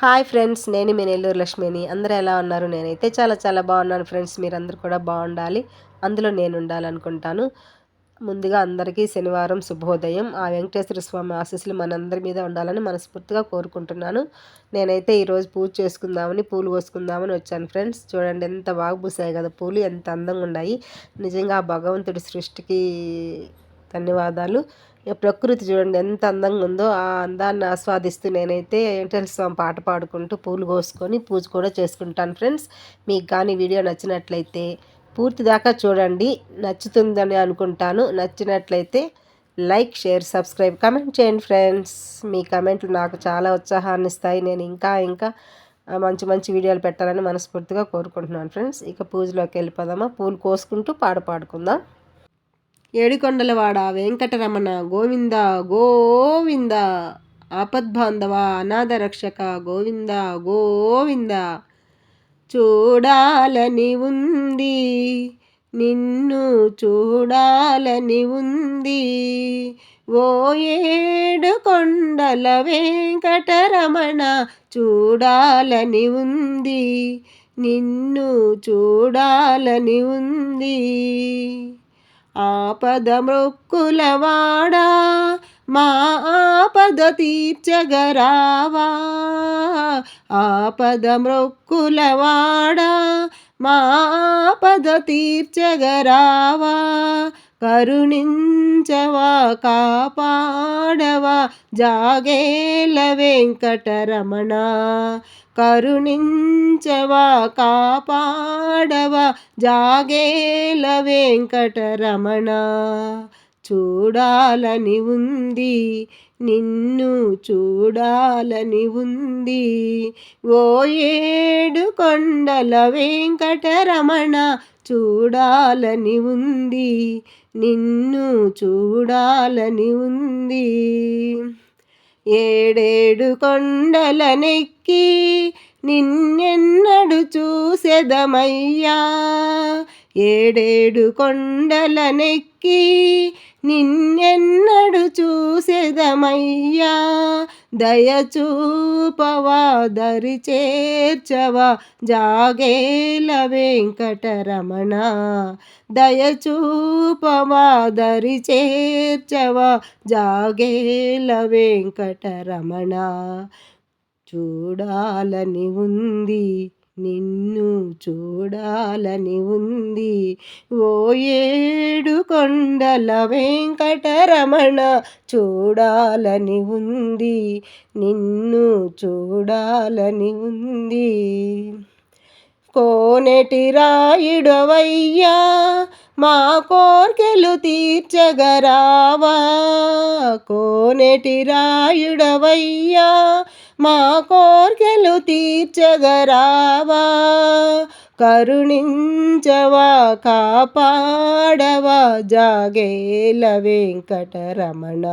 Hi friends నేను మీ నెల్లూరు లక్ష్మిని. అందరూ ఎలా ఉన్నారు? నేనైతే చాలా చాలా బాగున్నాను ఫ్రెండ్స్ మీరందరూ కూడా బాగుండాలి. అందులో నేను ఉండాలనుకుంటాను. ముందుగా అందరికీ శనివారం శుభోదయం. ఆ వెంకటేశ్వర స్వామి ఆశీస్సులు మనందరి మీద ఉండాలని మనస్ఫూర్తిగా కోరుకుంటున్నాను. నేనైతే ఈరోజు పూజ చేసుకుందామని పూలు కోసుకుందామని వచ్చాను ఫ్రెండ్స్. చూడండి ఎంత బాగా పూసాయి కదా పూలు ఎంత అందంగా ఉన్నాయి. నిజంగా ఆ భగవంతుడి సృష్టికి ధన్యవాదాలు. ప్రకృతి చూడండి ఎంత అందంగా ఉందో ఆ అందాన్ని ఆస్వాదిస్తూ నేనైతే వెంకటేశ్వర స్వామి పాట పాడుకుంటూ పూలు కోసుకొని పూజ కూడా చేసుకుంటాను ఫ్రెండ్స్. మీకు కానీ వీడియో నచ్చినట్లయితే పూర్తి దాకా చూడండి. నచ్చుతుందని అనుకుంటాను. నచ్చినట్లయితే లైక్ షేర్ సబ్స్క్రైబ్ కమెంట్ చేయండి ఫ్రెండ్స్. మీ కమెంట్లు నాకు చాలా ఉత్సాహాన్ని ఇస్తాయి. నేను ఇంకా ఇంకా మంచి మంచి వీడియోలు పెట్టాలని మనస్ఫూర్తిగా కోరుకుంటున్నాను ఫ్రెండ్స్. ఇక పూజలోకి వెళ్ళిపోదామా? పూలు కోసుకుంటూ పాట పాడుకుందాం. ఏడుకొండలవాడ వెంకటరమణ గోవింద గోవింద ఆపద్బాంధవ అనాథ రక్షక గోవింద గోవింద చూడాలని ఉంది. నిన్ను చూడాలని ఉంది. ఓ ఏడు కొండల వెంకటరమణ చూడాలని ఉంది. నిన్ను చూడాలని ఉంది. ఆపద మృక్కులవాడా మా ఆపద తీర్చగరావా? ఆపద మృక్కులవాడా మా ఆపద తీర్చగరావా? కరుణించవా కాపాడవా జాగేల వెంకటరమణ. కరుణించవా కాపాడవా జాగేల వెంకటరమణ. చూడాలని ఉంది నిన్ను చూడాలని ఉంది. ఓ ఏడు కొండల వెంకటరమణ చూడాలని ఉంది. నిన్ను చూడాలని ఉంది. ఏడేడు కొండలనెక్కి నిన్నెన్నడు చూసెదమయ్యా. ఏడేడు కొండలనెక్కి నిన్నెన్నడు చూసెదమయ్యా. దయచూపవా దరి చేర్చవా జాగేల వెంకటరమణ. దయచూపవా దరి చేర్చవా జాగేల వెంకటరమణ. చూడాలని ఉంది నిన్ను చూడాలని ఉంది. ఓ ఏడు కొండల వెంకటరమణ చూడాలని ఉంది. నిన్ను చూడాలని ఉంది. కోనెటి రాయుడవయ్యా మా కోర్కెలు తీర్చగరావా? కోనెటి రాయుడవయ్యా మా కోర్కెలు తీర్చగరావా? కరుణించవా కాపాడవా జాగేల వెంకటరమణ?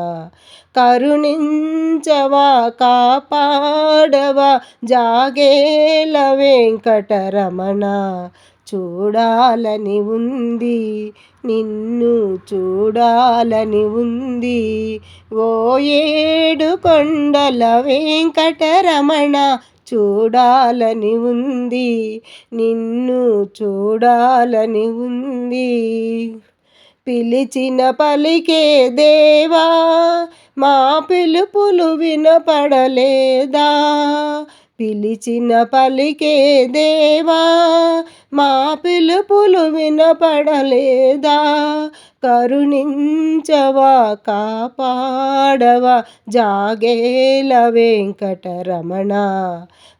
కరుణించవా కాపాడవా జాగేల వెంకటరమణ? చూడాలని ఉంది. నిన్ను చూడాలని ఉంది. ఓ ఏడు కొండల వెంకటరమణ చూడాలని ఉంది. నిన్ను చూడాలని ఉంది. పిలిచిన పలికే దేవా మా పిలుపులు వినపడలేదా? పిలిచిన పలికే దేవా మా పిలుపులు వినపడలేదా? కరుణించవా కాపాడవా? జాగేల వెంకటరమణ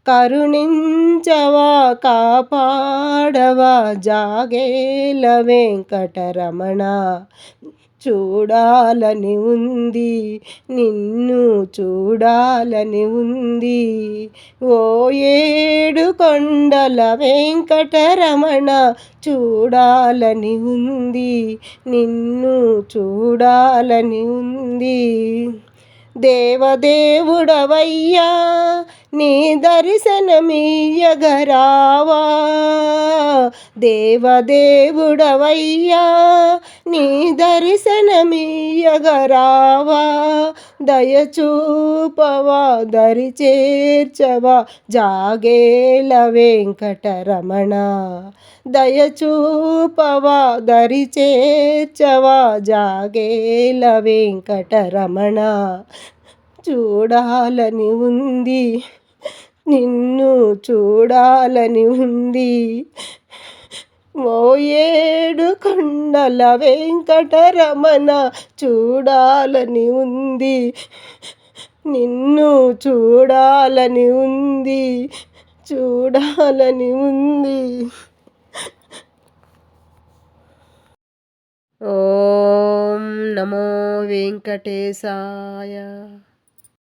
కరుణించవా కాపాడవా? జాగేల వెంకటరమణ చూడాలని ఉంది. నిన్ను చూడాలని ఉంది. ఓ ఏడు కొండల వెంకటరమణ చూడాలని ఉంది. నిన్ను చూడాలని ఉంది. దేవదేవుడవయ్యా నీ దర్శనమీయగరావా దేవదేవుడవయ్యా నీ దర్శనమీయగరావా దయచూపవా దరి చేర్చవా జాగేల వెంకటరమణ. దయచూపవా దరి చేర్చవా జాగేల వెంకటరమణ. చూడాలని ఉంది నిన్ను చూడాలని ఉంది. ఓ కొండల వెంకటరమణ చూడాలని ఉంది. నిన్ను చూడాలని ఉంది. చూడాలని ఉంది. ఓం నమో వెంకటేశాయ.